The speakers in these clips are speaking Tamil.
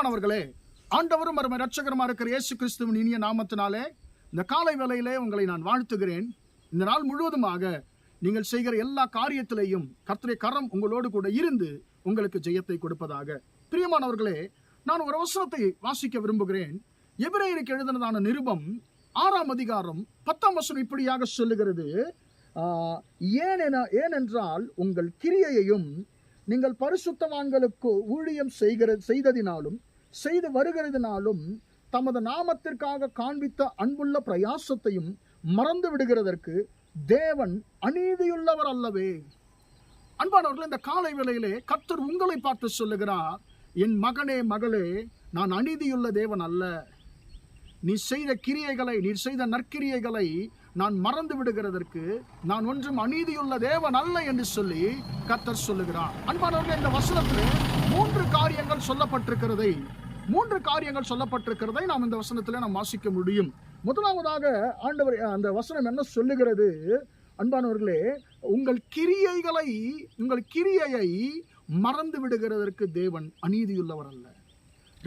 பிரியமானவர்களே ஆண்டவரும் அருமை ரட்சகரமாக இருக்கிற இயேசு கிறிஸ்துவின் இனிய நாமத்தினாலே இந்த காலை வேலையிலே உங்களை நான் வாழ்த்துகிறேன். இந்த நாள் முழுவதுமாக நீங்கள் செய்கிற எல்லா காரியத்திலையும் கர்த்தரை கரம் உங்களோடு கூட இருந்து உங்களுக்கு ஜெயத்தை கொடுப்பதாக. பிரியமானவர்களே நான் ஒரு வசனத்தை வாசிக்க விரும்புகிறேன். எபிரேயருக்கு எழுதினதான நிருபம் ஆறாம் அதிகாரம் பத்தாம் வசனம் இப்படியாக சொல்லுகிறது. ஏனென ஏனென்றால் உங்கள் கிரியையையும் நீங்கள் பரிசுத்தவான்களுக்கு ஊழியம் செய்கிற செய்ததினாலும் செய்து வருகிறதுனாலும் தமது நாமத்திற்காக காண்பித்த அன்புள்ள பிரயாசத்தையும் மறந்து விடுகிறதற்கு தேவன் அநீதியுள்ளவர் அல்லவே. அன்பானவர்கள் இந்த காலை வேளையிலே கர்த்தர் உங்களை பார்த்து சொல்லுகிறார் என் மகனே மகளே நான் அநீதியுள்ள தேவன் அல்ல. நீ செய்த கிரியைகளை நீ செய்த நற்கிரியைகளை நான் மறந்து விடுகிறதற்கு நான் ஒன்றும் அநீதியுள்ள தேவன் அல்ல என்று சொல்லி கர்த்தர் சொல்லுகிறார். அன்பானவர்கள் இந்த வசனத்தில் மூன்று காரியங்கள் சொல்லப்பட்டிருக்கிறதை மூன்று காரியங்கள் சொல்லப்பட்டிருக்கிறதை நாம் இந்த வசனத்தில் நாம் வாசிக்க முடியும். முதலாவதாக ஆண்டவர் அந்த வசனம் என்ன சொல்லுகிறது? அன்பானவர்களே உங்கள் கிரியைகளை உங்கள் கிரியையை மறந்து விடுகிறதற்கு தேவன் அநீதியுள்ளவர் அல்ல.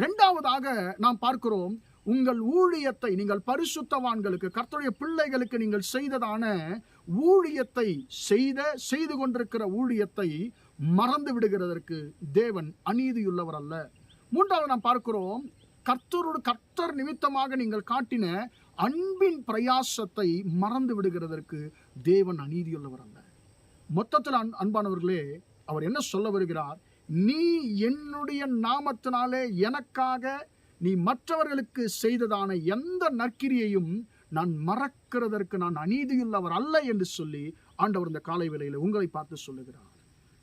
ரெண்டாவதாக நாம் பார்க்கிறோம் உங்கள் ஊழியத்தை நீங்கள் பரிசுத்தவான்களுக்கு கர்த்தருடைய பிள்ளைகளுக்கு நீங்கள் செய்ததான ஊழியத்தை செய்த செய்து கொண்டிருக்கிற ஊழியத்தை மறந்து விடுகிறதற்கு தேவன் அநீதியுள்ளவர் அல்ல. மூன்றாவது நாம் பார்க்கிறோம் கர்த்தரோடு கர்த்தர் நிமித்தமாக நீங்கள் காட்டின அன்பின் பிரயாசத்தை மறந்து விடுகிறதற்கு தேவன் அநீதியுள்ளவர் அல்ல. மொத்தத்தில் அன் அன்பானவர்களே அவர் என்ன சொல்ல வருகிறார்? நீ என்னுடைய நாமத்தினாலே எனக்காக நீ மற்றவர்களுக்கு செய்ததான எந்த நற்கிரியையும் நான் மறக்கிறதற்கு நான் அநீதியுள்ளவர் அல்ல என்று சொல்லி ஆண்டவர் இந்த காலை வேளையில் உங்களை பார்த்து சொல்லுகிறார்.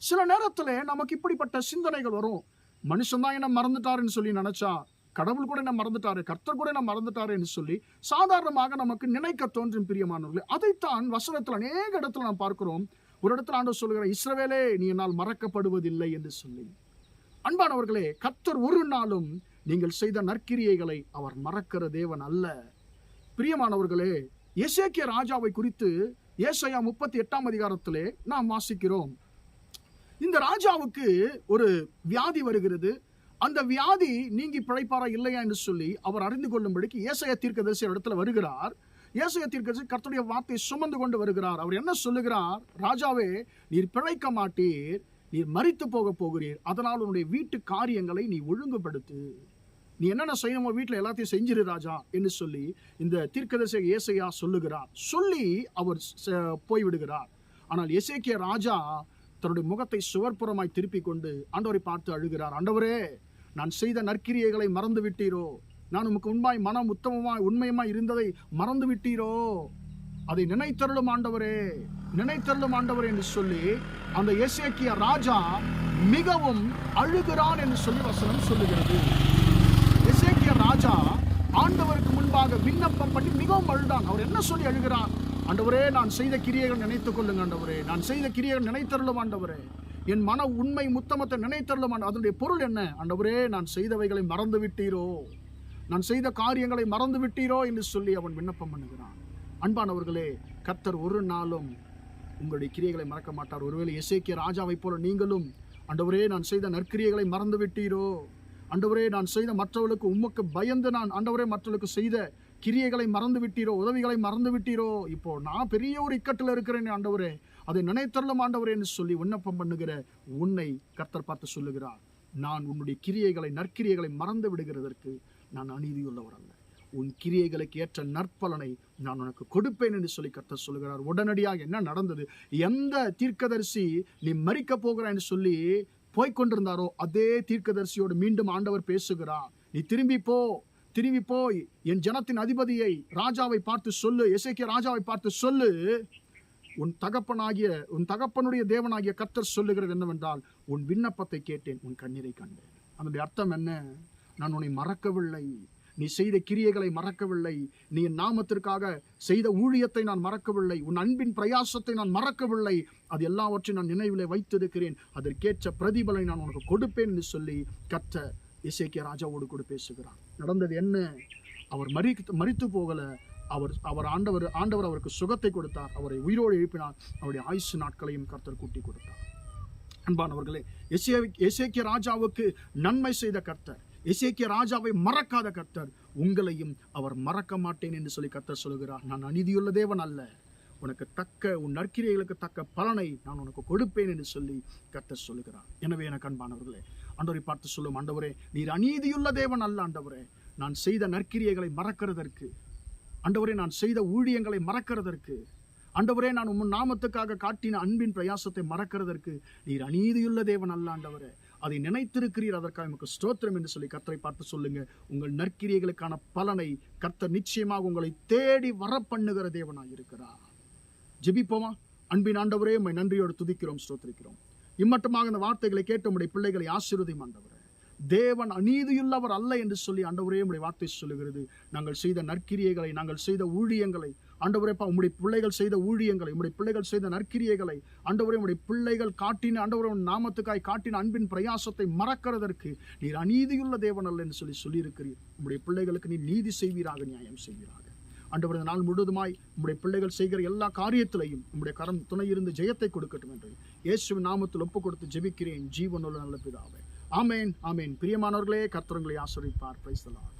சில நேரத்தில் நமக்கு இப்படிப்பட்ட சிந்தனைகள் வரும். மனுஷன் தான் என்ன மறந்துட்டாருன்னு சொல்லி நினைச்சா கடவுள் கூட என்ன மறந்துட்டாரு கர்த்தர் கூட என்ன மறந்துட்டாருன்னு சொல்லி சாதாரணமாக நமக்கு நினைக்க தோன்றும் பிரியமானவர்களே அதைத்தான் வசனத்தில் அநேக இடத்துல நாம் பார்க்கிறோம். ஒரு இடத்துல ஆண்டு சொல்கிற இஸ்ரவேலே நீ என்னால் மறக்கப்படுவதில்லை என்று சொல்லி. அன்பானவர்களே கர்த்தர் ஒரு நாளும் நீங்கள் செய்த நற்கிரியைகளை அவர் மறக்கிற தேவன் அல்ல. பிரியமானவர்களே எசேக்கிய ராஜாவை குறித்து ஏசையா முப்பத்தி எட்டாம் அதிகாரத்திலே நாம் வாசிக்கிறோம். இந்த ராஜாவுக்கு ஒரு வியாதி வருகிறது. அந்த வியாதி நீங்கி பிழைப்பாரா இல்லையா என்று சொல்லி அவர் அறிந்து கொள்ளும்படிக்கு ஏசைய தீர்க்கதரிசி இடத்துல வருகிறார். ஏசைய தீர்க்கதரிசி கர்த்தருடைய வார்த்தை சுமந்து கொண்டு வருகிறார். அவர் என்ன சொல்லுகிறார்? ராஜாவே நீர் பிழைக்க மாட்டீர். நீர் மறித்து போக போகிறீர். அதனால் உன்னுடைய வீட்டு காரியங்களை நீ ஒழுங்குபடுத்து. நீ என்னென்ன செய்யணுமோ வீட்டில் எல்லாத்தையும் செஞ்சிரு ராஜா என்று சொல்லி இந்த தீர்க்கதரிசி ஏசையா சொல்லுகிறார். சொல்லி அவர் போய்விடுகிறார். ஆனால் எசேக்கிய ராஜா தன்னுடைய முகத்தை சுவர்ப்புறமாய் திருப்பிக் கொண்டு ஆண்டவரை பார்த்து அழுகிறார். ஆண்டவரே நான் செய்த நற்கிரியைகளை மறந்து விட்டீரோ நான் உமக்கு உண்மாய் மனம் உத்தமமாய் உண்மையுமாய் இருந்ததை மறந்து விட்டீரோ அதை நினைத்தருளும் ஆண்டவரே நினைத்தருளும் ஆண்டவரே என்று சொல்லி அந்த எசேக்கிய ராஜா மிகவும் அழுகிறான் என்று சொல்லி வசனம் சொல்லுகிறது. எசேக்கிய ராஜா ஆண்டவருக்கு முன்பாக விண்ணப்பம் பண்ணி மிகவும் அழுதான். அவர் என்ன சொல்லி அழுகிறார்? ஆண்டவரே நான் செய்த கிரியைகள் நினைத்துக் கொள்ளுங்க ஆண்டவரே. நான் செய்த கிரியைகள் நினைத்தருளும் ஆண்டவரே. என் மன உண்மை முத்தமத்தை நினைத்தருளும் அதனுடைய பொருள் என்ன? ஆண்டவரே நான் செய்தவைகளை மறந்து விட்டீரோ நான் செய்த காரியங்களை மறந்து விட்டீரோ என்று சொல்லி அவன் விண்ணப்பம் பண்ணுகிறான். அன்பானவர்களே கர்த்தர் ஒரு நாளும் உங்களுடைய கிரியைகளை மறக்க மாட்டார். ஒருவேளை எசேக்கிய ராஜாவைப் போல நீங்களும் அண்டவரே நான் செய்த நற்கிரியைகளை மறந்து விட்டீரோ அண்டவரே நான் செய்த மற்றவர்களுக்கு உமக்கு பயந்து நான் அண்டவரே மற்றவர்களுக்கு செய்த கிரியைகளை மறந்து விட்டீரோ உதவிகளை மறந்து விட்டீரோ இப்போ நான் பெரிய ஒரு இக்கட்டில் இருக்கிறேன் ஆண்டவரே. அதை நினைத்தரலும் ஆண்டவரே என்று சொல்லி விண்ணப்பம் பண்ணுகிற உன்னை கர்த்தர் பார்த்து சொல்லுகிறார். நான் உன்னுடைய கிரியைகளை நற்கிரியைகளை மறந்து விடுகிறதற்கு நான் அநீதியுள்ளவர் அல்ல. உன் கிரியைகளுக்கு ஏற்ற நற்பலனை நான் உனக்கு கொடுப்பேன் என்று சொல்லி கர்த்தர் சொல்லுகிறார். உடனடியாக என்ன நடந்தது? எந்த தீர்க்கதரிசி நீ மறிக்க போகிறாய் என்று சொல்லி போய்கொண்டிருந்தாரோ அதே தீர்க்கதரிசியோடு மீண்டும் ஆண்டவர் பேசுகிறார். நீ திரும்பி போ. திரும்பி போய் என் ஜனத்தின் அதிபதியை ராஜாவை பார்த்து சொல்லு எசைக்கிய ராஜாவை பார்த்து சொல்லு. உன் தகப்பனாகிய உன் தகப்பனுடைய தேவனாகிய கர்த்தர் சொல்லுகிறது என்னவென்றால் உன் விண்ணப்பத்தை கேட்டேன் உன் கண்ணீரை கண்டேன். அதனுடைய அர்த்தம் என்ன? நான் உன்னை மறக்கவில்லை. நீ செய்த கிரியைகளை மறக்கவில்லை. நீ என் நாமத்திற்காக செய்த ஊழியத்தை நான் மறக்கவில்லை. உன் அன்பின் பிரயாசத்தை நான் மறக்கவில்லை. அது எல்லாவற்றையும் நான் நினைவில் வைத்திருக்கிறேன். அதற்கேற்ற பிரதிபலை நான் உனக்கு கொடுப்பேன் என்று சொல்லி கத்த இசைக்கிய ராஜாவோடு கூட பேசுகிறார். நடந்தது என்ன? அவர் மறி மறித்து போகலை. அவர் அவர் ஆண்டவர் ஆண்டவர் அவருக்கு சுகத்தை கொடுத்தார். அவரை உயிரோடு எழுப்பினார். அவருடைய ஆயுசு நாட்களையும் கர்த்தர் கூட்டி கொடுத்தார். அன்பானவர்களே எசே எசேக்கிய ராஜாவுக்கு நன்மை செய்த கர்த்தர் எசேக்கிய ராஜாவை மறக்காத கர்த்தர் உங்களையும் அவர் மறக்க மாட்டேன் என்று சொல்லி கர்த்தர் சொல்கிறார் நான் அநீதியுள்ள தேவன் அல்ல. உனக்கு தக்க உன் நற்கிரியைகளுக்கு தக்க பலனை நான் உனக்கு கொடுப்பேன் என்று சொல்லி கத்த சொல்லுகிறான் எனவே எனக்கு அன்பானவர்களே ஆண்டவரை பார்த்து சொல்லும் ஆண்டவரே நீர் அநீதியுள்ள தேவன் அல்ல ஆண்டவரே. நான் செய்த நற்கிரியைகளை மறக்கிறதற்கு ஆண்டவரே நான் செய்த ஊழியங்களை மறக்கிறதற்கு ஆண்டவரே நான் உன் நாமத்துக்காக காட்டின அன்பின் பிரயாசத்தை மறக்கிறதற்கு நீர் அநீதியுள்ள தேவன் அல்ல ஆண்டவரே. அதை நினைத்திருக்கிறீர் அதற்காக நமக்கு ஸ்தோத்திரம் என்று சொல்லி கர்த்தரை பார்த்து சொல்லுங்க. உங்கள் நற்கிரியைகளுக்கான பலனை கர்த்தர் நிச்சயமாக உங்களை தேடி வர பண்ணுகிற தேவனாய் இருக்கிறார் ஜெபிப்போமா? அன்பின் ஆண்டவரே உண்மை நன்றியோடு துதிக்கிறோம் ஸ்தோத்திரிக்கிறோம். இம்மட்டமாக இந்த வார்த்தைகளை கேட்டு உடைய பிள்ளைகளை ஆசீர்வதியும் ஆண்டவரே. தேவன் அநீதியுள்ளவர் அல்ல என்று சொல்லி ஆண்டவரே உடைய வார்த்தை சொல்லுகிறது. நாங்கள் செய்த நற்கிரியைகளை நாங்கள் செய்த ஊழியங்களை ஆண்டவரேப்பா உம்முடைய பிள்ளைகள் செய்த ஊழியங்களை உம்முடைய பிள்ளைகள் செய்த நற்கிரியைகளை ஆண்டவரே உடைய பிள்ளைகள் காட்டின ஆண்டவரே நாமத்துக்காய் காட்டின அன்பின் பிரயாசத்தை மறக்கிறதற்கு நீர் அநீதியுள்ள தேவன் அல்ல என்று சொல்லி சொல்லியிருக்கிறீர். உம்முடைய பிள்ளைகளுக்கு நீர் நீதி செய்வீராக நியாயம் செய்வீராக. ஆண்டவர் இந்த நாள் முழுவதுமாய் உங்களுடைய பிள்ளைகள் செய்கிற எல்லா காரியத்திலையும் உங்களுடைய கரம் துணை இருந்து ஜெயத்தை கொடுக்கட்டும் என்று இயேசுவின் நாமத்தில் ஒப்பு கொடுத்து ஜெபிக்கிறேன். ஜீவனுள்ள நல்ல பிதாவே. ஆமேன் ஆமேன். பிரியமானவர்களே கர்த்தரங்களை ஆசிரிப்பார் பிரைஸ்தலார்